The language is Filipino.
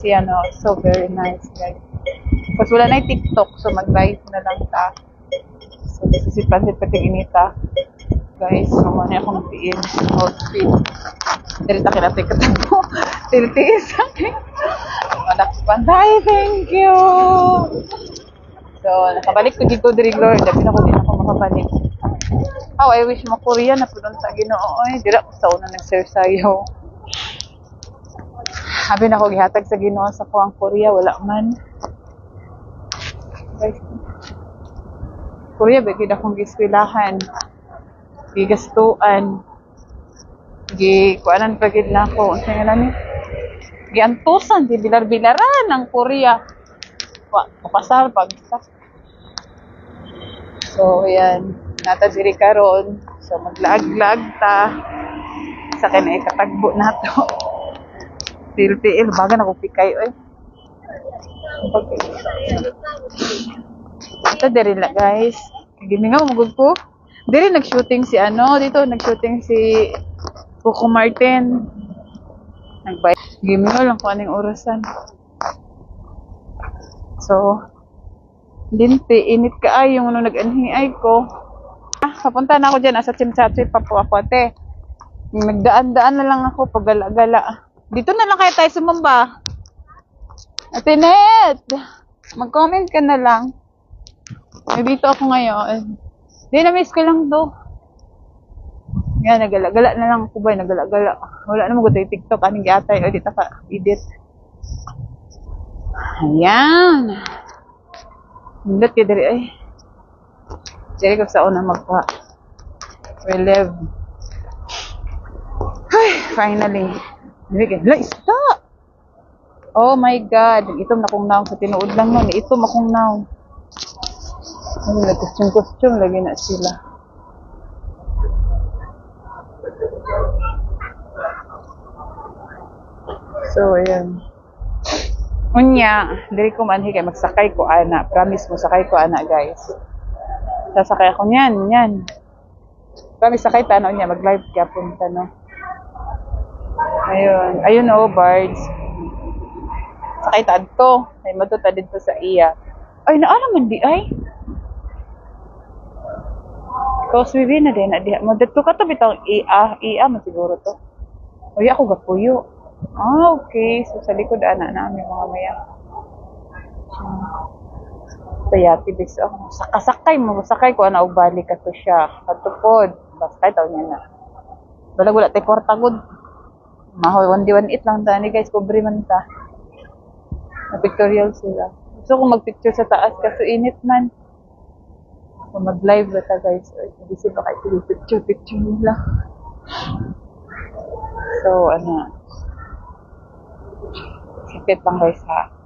Si ano, so very nice guys. Tapos wala na yung TikTok, so mag-live na lang ta. So, nasisipan din pati inita. Guys, kamo na akong piin. Outfit. Dili ta kinatay ka mo. Tiltiis akin. Anak panday, thank you. So, nakabalik ko dito diri Lord. Dabi na ko din ako makabalik. How I wish mo Korea na pudon sa Ginoo. Ay, dira ko sa una nag-share sayo. Habi na ko gihatag sa Ginoo sa kuang Korea wala man. Korea bigid akong giswilahan. Gigastuan. Gi kuanan pa gid na ako. Unsa nga nani? Giantusan di bilar-bilaran ng Korea. Wa, kapasar pag So, yan. Nata diri karon. So, maglaag-lag ta. Sa kina ikatagbo na to. Til-til. Baga na ko pikay. Oy. Ito diri la guys. Gimingaw magud ko. Diri nag-shooting si ano, dito nag-shooting si Coco Martin. Nagbay. Gimingaw lang ko aning orasan. So, Linti, init ka ay yung ano nag-anhi ay ko. Ah, papunta na ako dyan, asa Chimchachi pa po ako, ate. Nagdaan-daan na lang ako, pag-gala-gala. Dito na lang kaya tayo sumamba. Ate Net! Mag-comment ka na lang. May dito ako ngayon. Hindi, na-miss ko lang to. Yan, nagala-gala na lang ako ba, nagala-gala. Wala naman ko tayo TikTok, anong gatay, o dito ka, edit. Ayan. Hindot ka diri ay. Diri ko sa una magpa. Relive. Ay, finally. Ka. Hala, isda! Oh my God. Itom na naong sa tinuod lang nun. Itom akong naong. Ay, nag-costume-costume lagi na sila. So, ayan. Unya, diri ko manhi kay magsakay ko ana. Promise mo sakay ko ana, guys. Sasakay ako niyan, niyan. Promise sakay ta ano niya, mag-live ka punta no. Ayun, ayun oh, birds. Sakay ta adto. Ay matuta dito sa iya. Ay naala man di ay. Vivi na din, adi mo ka to bitaw iya, iya man siguro to. Uy, ako gapuyo. Ah, okay. So, sa likod, ana namin mga maya. Kaya, tibis ako. Sakasakay mo. Sakay ko, ana, ubali ka to siya. Katupod. Basakay tao niya na. Balag wala tayo portagod. Mahoy, 1D18 lang tani guys. Kubre man ta. Na pictorial sila. Gusto kong mag-picture sa taas kasi init man. So, mag-live ba ta guys? Ay, Hindi sila kayo picture-picture nila. So, ano, sakit lang guys ha.